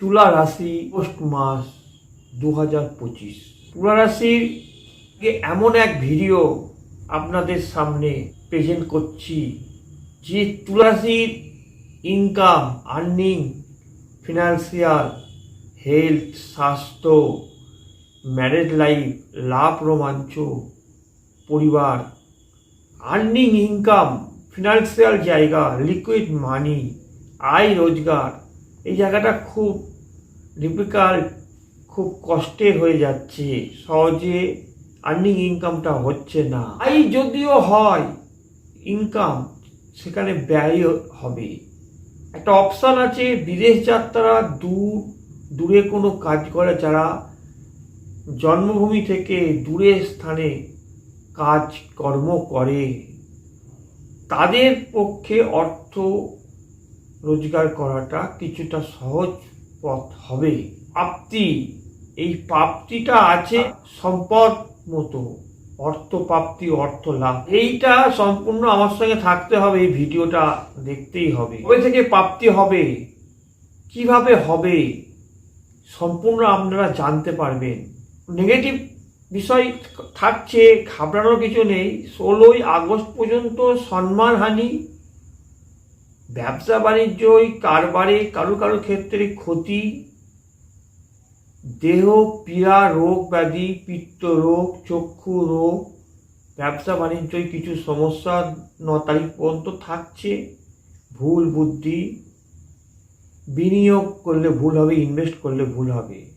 তুলা রাশি পোস্ট মাস দু হাজার পঁচিশ। তুলা রাশির এমন এক ভিডিও আপনাদের সামনে প্রেজেন্ট করছি, যে তুলা রাশির ইনকাম আর্নিং ফিনান্সিয়াল হেলথ স্বাস্থ্য ম্যারেড লাইফ লাভ, রোমাঞ্চ, পরিবার আর্নিং ইনকাম ফিনান্সিয়াল জায়গা লিকুইড মানি আয়, রোজগার, এই জায়গাটা খুব ডিফিকাল্ট খুব কষ্টে হয়ে যাচ্ছে, সহজে আর্নিং ইনকামটা হচ্ছে না। আয় যদিও হয় ইনকাম সেখানে ব্যয় হবে। একটা অপশান আছে, বিদেশ যাত্রা দূর, দূরে কোনো কাজ করে, যারা জন্মভূমি থেকে দূরে স্থানে কাজ কর্ম করে, তাদের পক্ষে অর্থ রোজগার করাটা কিছুটা সহজ পথ হবে প্রাপ্তি এই প্রাপ্তিটা আছে সম্পদ মতো। অর্থ প্রাপ্তি অর্থ লাভ। এইটা সম্পূর্ণ আমার সঙ্গে থাকতে হবে, এই ভিডিওটা দেখতেই হবে। কবে থেকে প্রাপ্তি হবে? কীভাবে হবে? সম্পূর্ণ আপনারা জানতে পারবেন। নেগেটিভ বিষয় থাকছে, ঘাবড়ানোর কিছু নেই। ষোলোই আগস্ট পর্যন্ত সম্মানহানি ব্যবসা বাণিজ্যই কারবারে, কারও কারও ক্ষেত্রে ক্ষতি, দেহ, পীড়া, রোগ ব্যাধি, পিত্ত রোগ, চক্ষু রোগ, ব্যবসা বাণিজ্যই কিছু সমস্যা ন তারিখ পর্যন্ত থাকছে। ভুল বুদ্ধি, বিনিয়োগ করলে ভুল হবে, ইনভেস্ট করলে ভুল হবে।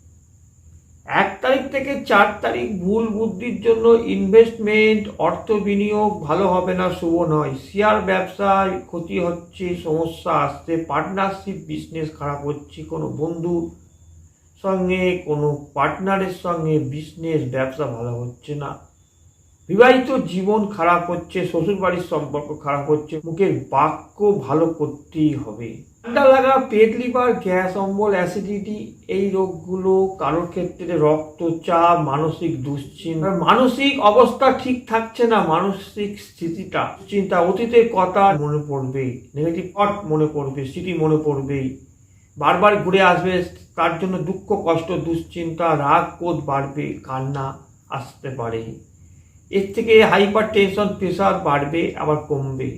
এক তারিখ থেকে চার তারিখ ভুল বুদ্ধির জন্য ইনভেস্টমেন্ট অর্থ বিনিয়োগ ভালো হবে না, শুভ নয়। শেয়ার ব্যবসায় ক্ষতি হচ্ছে, সমস্যা আসছে পার্টনারশিপ বিজনেস খারাপ হচ্ছে, কোনো বন্ধু সঙ্গে, কোনো পার্টনারের সঙ্গে বিজনেস ব্যবসা ভালো হচ্ছে না। বিবাহিত জীবন খারাপ হচ্ছে শ্বশুর বাড়ির সম্পর্ক খারাপ হচ্ছে, মুখের বাক্য ভালো করতেই হবে। ঠান্ডা লাগা, পেট লিভার, গ্যাস, অম্বল, অ্যাসিডিটি, এই রোগগুলো কারোর ক্ষেত্রে রক্তচাপ, মানসিক দুশ্চিন্তা, মানসিক অবস্থা ঠিক থাকছে না, মানসিক স্থিতিটা চিন্তা অতীতের কথা মনে পড়বে নেগেটিভ থট মনে পড়বে, স্মৃতি মনে পড়বেই বারবার ঘুরে আসবে, তার জন্য দুঃখ, কষ্ট, দুশ্চিন্তা, রাগ, ক্রোধ বাড়বে, কান্না আসতে পারে। এর থেকে হাইপার টেনশন প্রেশার বাড়বে, আবার কমবে।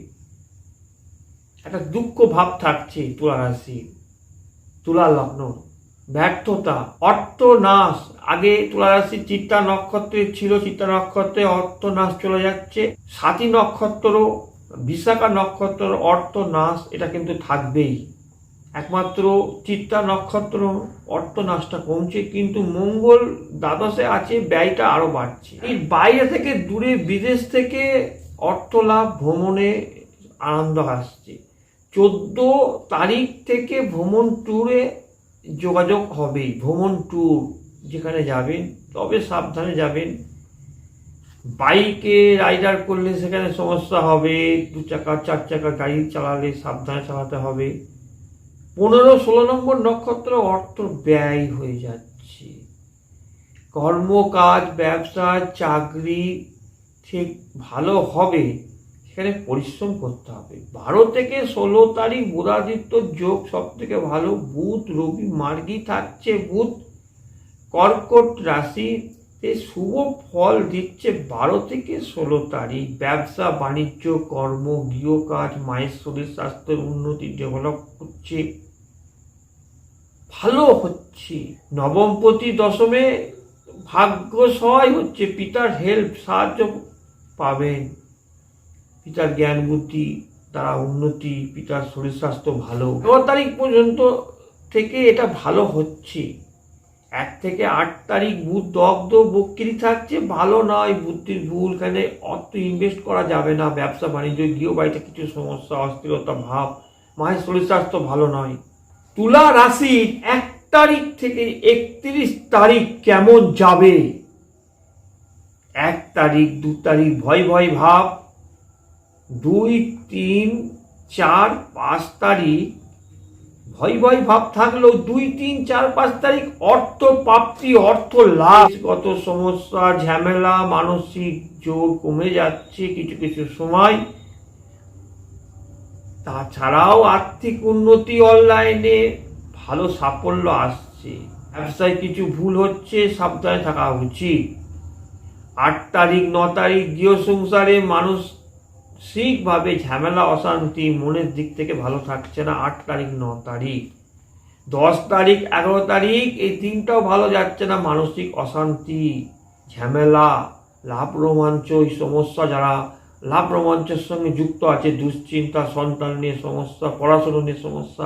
একটা দুঃখ ভাব থাকছে তুলা রাশি তুলা লগ্ন, ব্যর্থতা অর্থ নাশ আগে তুলা রাশি চিত্তা নক্ষত্রে ছিল, চিত্তা নক্ষত্রে অর্থ নাশ চলে যাচ্ছে। সাতী নক্ষত্র বিশাখা নক্ষত্র অর্থ নাশ এটা কিন্তু থাকবেই। একমাত্র চিত্তা নক্ষত্র অর্থ নাশটা কমছে, কিন্তু মঙ্গল দ্বাদশে আছে, ব্যয়টা আরও বাড়ছে। এই বাইরে থেকে, দূরে, বিদেশ থেকে অর্থ লাভ ভ্রমণে আনন্দ আসছে। চোদ্দ তারিখ থেকে ভ্রমণ ট্যুরে যোগাযোগ হবেই। ভ্রমণ ট্যুর যেখানে যাবেন, তবে সাবধানে যাবেন। বাইকে রাইডার করলে সেখানে সমস্যা হবে, দু চাকা, চার চাকা গাড়ি চালালে সাবধানে চালাতে হবে। পনেরো, ষোলো নম্বর নক্ষত্র অর্থ ব্যয় হয়ে যাচ্ছে। কর্মকাজ, ব্যবসা, চাকরি, ঠিক ভালো হবে। সেখানে পরিশ্রম করতে হবে। বারো থেকে ষোলো তারিখ বুধাদিত্য যোগ সব থেকে ভালো। বুধ, রবি, মার্গি থাকছে। বুধ, কর্কট রাশিতে শুভ ফল দিচ্ছে বারো থেকে ষোলো তারিখ। ব্যবসা, বাণিজ্য, কর্ম, গৃহকাজ, মায়ের শরীর, স্বাস্থ্যের উন্নতি ডেভেলপ করছে ভালো হচ্ছে। নবমপতি দশমে ভাগ্য সহায় হচ্ছে। পিতার হেল্প সাহায্য পাবেন। পিতার জ্ঞান বুদ্ধি তারা উন্নতি পিতার শরীর স্বাস্থ্য ভালো। এগারো তারিখ পর্যন্ত থেকে এটা ভালো হচ্ছে। এক থেকে আট তারিখ বুধ দগ্ধ বক্রি থাকছে ভালো নয় বুদ্ধির ভুল এখানে অর্থ ইনভেস্ট করা যাবে না ব্যবসা বাণিজ্য গৃহ বাড়িতে কিছু সমস্যা অস্থিরতা ভাব মায়ের শরীর স্বাস্থ্য ভালো নয়। তুলা রাশির এক তারিখ থেকে একত্রিশ তারিখ কেমন যাবে? এক তারিখ দু তারিখ ভয় ভয় ভাব দুই, তিন, চার, পাঁচ তারিখ। ভয় ভয়, ভাব থাকলেও দুই, তিন, চার, পাঁচ তারিখ অর্থ প্রাপ্তি, অর্থ লাভ। গত সমস্যা, ঝামেলা, মানসিক জোর কমে যাচ্ছে কিছু কিছু সময়। তাছাড়াও আর্থিক উন্নতি অনলাইনে ভালো সাফল্য আসছে। ব্যবসায় কিছু ভুল হচ্ছে, সাবধানে থাকা উচিত। আট তারিখ, ন তারিখ গৃহ সংসারে মানসিকভাবে ঝামেলা অশান্তি মনের দিক থেকে ভালো থাকছে না। আট তারিখ, ন তারিখ। দশ তারিখ, এগারো তারিখ, এই দিনটাও ভালো যাচ্ছে না। মানসিক অশান্তি, ঝামেলা, লাভ রোমাঞ্চ, এই সমস্যা যারা লাভ রোমাঞ্চের সঙ্গে যুক্ত আছে, দুশ্চিন্তা, সন্তান নিয়ে সমস্যা, পড়াশুনো নিয়ে সমস্যা,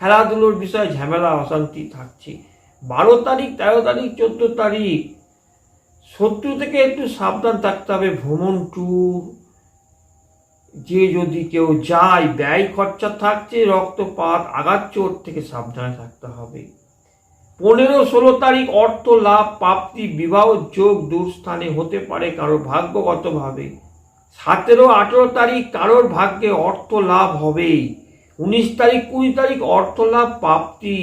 খেলাধুলোর বিষয়ে ঝামেলা, অশান্তি থাকছে। বারো তারিখ, তেরো তারিখ, চোদ্দ তারিখ। শত্রু থেকে একটু সাবধান থাকতে হবে। ভ্রমণ ট্যুর যে যদি কেউ যায়, ব্যয় খরচা থাকছে, রক্তপাত আঘাত চোট থেকে সাবধানে থাকতে হবে। পনেরো ষোলো তারিখ অর্থ লাভ, প্রাপ্তি, বিবাহ, যোগ দূরস্থানে হতে পারে কারও ভাগ্যগতভাবে। সতেরো আঠেরো তারিখ কারোর ভাগ্যে অর্থ লাভ হবেই। উনিশ তারিখ, কুড়ি তারিখ অর্থ লাভ, প্রাপ্তি,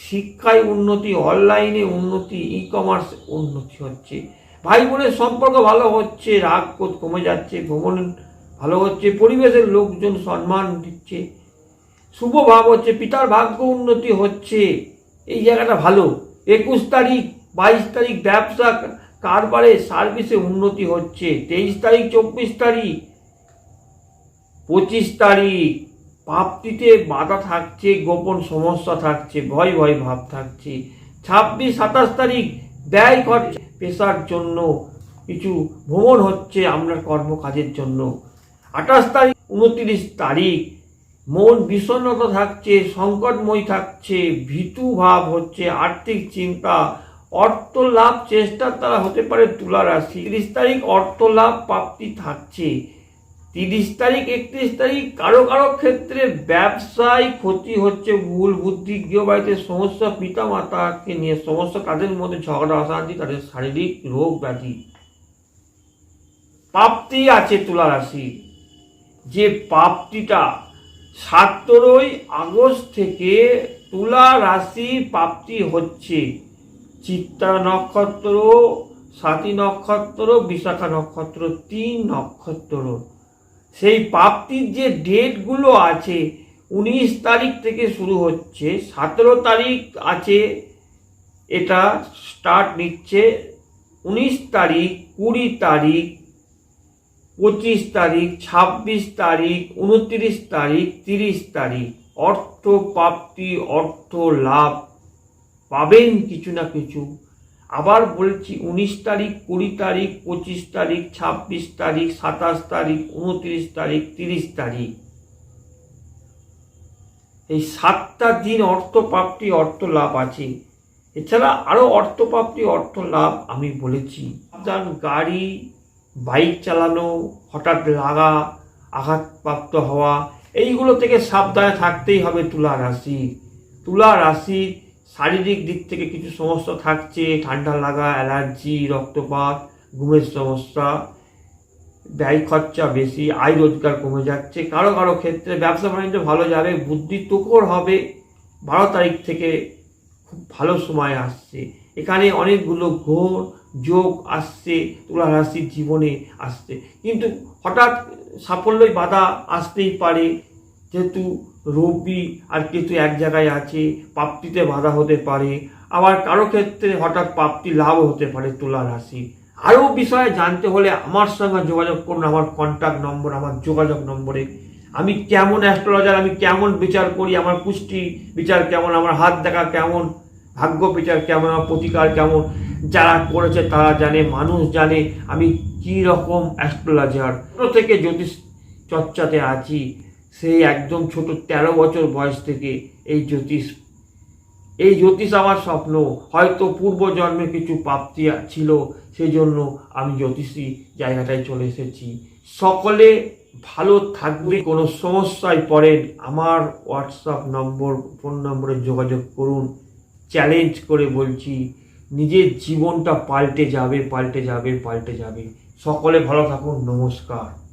শিক্ষায় উন্নতি, অনলাইনে উন্নতি ই কমার্স উন্নতি হচ্ছে। ভাই বোনের সম্পর্ক ভালো হচ্ছে রাগ কমে যাচ্ছে, ভ্রমণ ভালো হচ্ছে, পরিবেশের লোকজন সম্মান দিচ্ছে, শুভ ভাব হচ্ছে, পিতার ভাগ্য উন্নতি হচ্ছে, এই জায়গাটা ভালো। একুশ তারিখ, বাইশ তারিখ ব্যবসা কারবারে সার্ভিসে উন্নতি হচ্ছে, তেইশ তারিখ, চব্বিশ তারিখ, পঁচিশ তারিখ প্রাপ্তিতে বাধা থাকছে, গোপন সমস্যা থাকছে, ভয় ভয় ভাব থাকছে। ছাব্বিশ, সাতাশ তারিখ, ব্যয় করছে পেশার জন্য কিছু ভ্রমণ হচ্ছে আপনার কর্মকাজের জন্য। আঠাশ তারিখ, উনত্রিশ তারিখ। মন বিষণ্ণতা থাকছে, সংকটময় থাকছে, ভীতু ভাব হচ্ছে, আর্থিক চিন্তা, অর্থ লাভ চেষ্টার দ্বারা হতে পারে তুলা রাশি। তিরিশ তারিখ, অর্থ লাভ প্রাপ্তি থাকছে। তিরিশ তারিখ, একত্রিশ তারিখ, কারও কারও ক্ষেত্রে ব্যবসায় ক্ষতি হচ্ছে, ভুল বুদ্ধি, গৃহবাড়িতে সমস্যা পিতা মাতাকে নিয়ে সমস্যা, তাদের মধ্যে ঝগড়া, অশান্তি, তাদের শারীরিক রোগ ব্যাধি। প্রাপ্তি আছে তুলা রাশি যে পাপটিটা সতেরোই আগস্ট থেকে তুলা রাশি প্রাপ্তি হচ্ছে। চিত্রা নক্ষত্র, সাতী নক্ষত্র, বিশাখা নক্ষত্র, তিন নক্ষত্র। সেই প্রাপ্তির যে ডেটগুলো আছে, উনিশ তারিখ থেকে শুরু হচ্ছে, সতেরো তারিখ আছে, এটা স্টার্ট নিচ্ছে উনিশ তারিখ, কুড়ি তারিখ পঁচিশ তারিখ, ছাব্বিশ তারিখ, উনত্রিশ তারিখ, তিরিশ তারিখ। অর্থ প্রাপ্তি, অর্থ লাভ। পাবেন কিছু না কিছু। আবার বলছি, উনিশ তারিখ, কুড়ি তারিখ, পঁচিশ তারিখ, ছাব্বিশ তারিখ, সাতাশ তারিখ, উনত্রিশ তারিখ, তিরিশ তারিখ। এই সাতটা দিন অর্থ প্রাপ্তি, অর্থ লাভ আছে। এছাড়া আরও অর্থ প্রাপ্তি, অর্থ লাভ আমি বলেছি। গাড়ি বাইক চালানো, হঠাৎ লাগা, আঘাতপ্রাপ্ত হওয়া, এইগুলো থেকে সাবধানে থাকতেই হবে তুলা রাশি। তুলা রাশি শারীরিক দিক থেকে কিছু সমস্যা থাকছে, ঠান্ডা লাগা, অ্যালার্জি, রক্তপাত, ঘুমের সমস্যা, ব্যয় খরচা বেশি, আয় রোজগার কমে যাচ্ছে। কারও কারও ক্ষেত্রে ব্যবসা বাণিজ্য ভালো যাবে, বুদ্ধি তুকর হবে। বারো তারিখ থেকে খুব ভালো সময় আসছে। এখানে অনেকগুলো ঘোর যোগ আসছে, তুলা রাশির জীবনে আসছে। কিন্তু হঠাৎ সাফল্যই বাধা আসতেই পারে। যেহেতু রবি আর কেতু এক জায়গায় আছে প্রাপ্তিতে বাধা হতে পারে। আবার কারও ক্ষেত্রে হঠাৎ প্রাপ্তি লাভ হতে পারে তুলা রাশি আরও বিষয়ে জানতে হলে আমার সঙ্গে যোগাযোগ করুন। আমার কন্ট্যাক্ট নম্বর আমার যোগাযোগ নম্বরে। আমি কেমন অ্যাস্ট্রোলজার আমি কেমন বিচার করি, আমার পুষ্টি বিচার কেমন, আমার হাত দেখা কেমন, ভাগ্য বিচার কেমন, আমার প্রতিকার কেমন যারা করেছে তারা জানে, মানুষ জানে আমি কী রকম অ্যাস্ট্রোলজার ছোটো থেকে জ্যোতিষ চর্চাতে আছি সেই একদম ছোট তেরো বছর বয়স থেকে এই জ্যোতিষ। এই জ্যোতিষ আমার স্বপ্ন, হয়তো পূর্বজন্মে কিছু প্রাপ্তি ছিল সেই জন্য আমি জ্যোতিষী জায়গাটায় চলে এসেছি। সকলে ভালো থাকবে, কোনো সমস্যায় পড়েন, আমার হোয়াটসঅ্যাপ নম্বর ফোন নম্বরে যোগাযোগ করুন। চ্যালেঞ্জ করে বলছি নিজের জীবনটা পাল্টে যাবে পাল্টে যাবে পাল্টে যাবে। সকলে ভালো থাকুন নমস্কার।